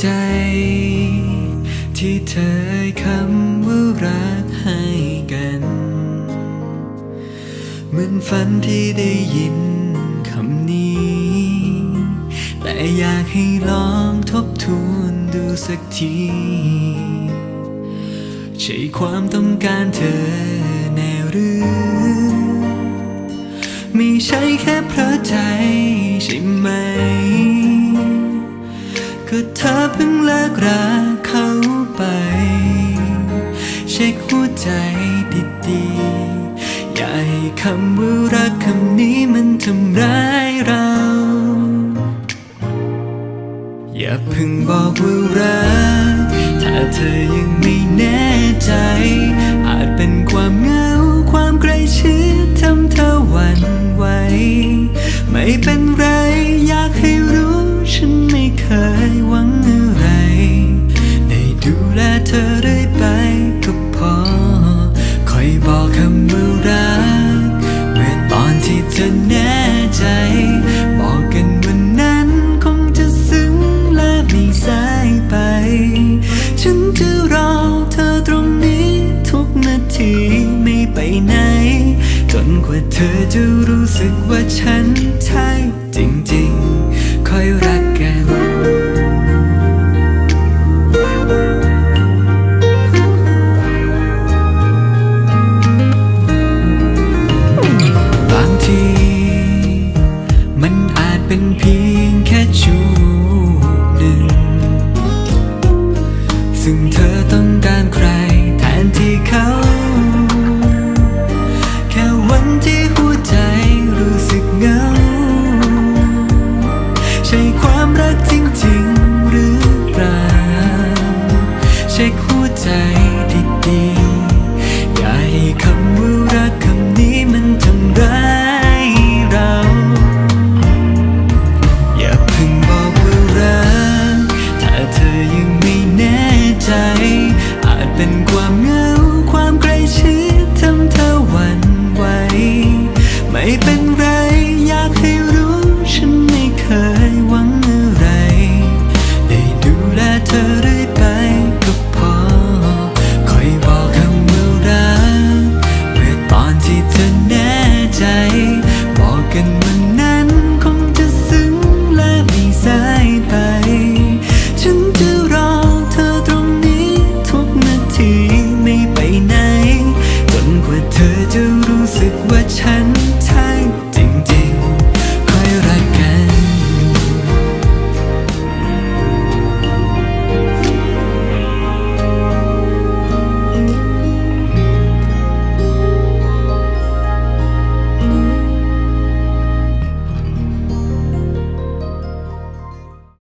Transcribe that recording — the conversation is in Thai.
ใจ ที่เธอคำว่ารักให้กัน เหมือนฝันที่ได้ยินคำนี้ แต่อยากให้ลองทบทวนดูสักที ใช่ความต้องการเธอแน่หรือไม่ใช่แค่เพราะใจใช่ไหม ก็เธอเพิ่งเลิกรักเขาไป เช็คหัวใจดีๆ อย่าให้คำว่ารักคำนี้มันทำร้ายเรา อย่าเพิ่งบอกว่ารัก ถ้าเธอยังไม่แน่ใจ อาจเป็นความเหงาความใกล้ชิดทำเธอหวั่นไหวไม่เป็น ไหน จนกว่าเธอจะรู้สึกว่าฉันใช่จริงๆ คอยรักกันบางที มันอาจเป็นเพียงแค่ชูหนึ่ง ซึ่งเธอต้องการ I.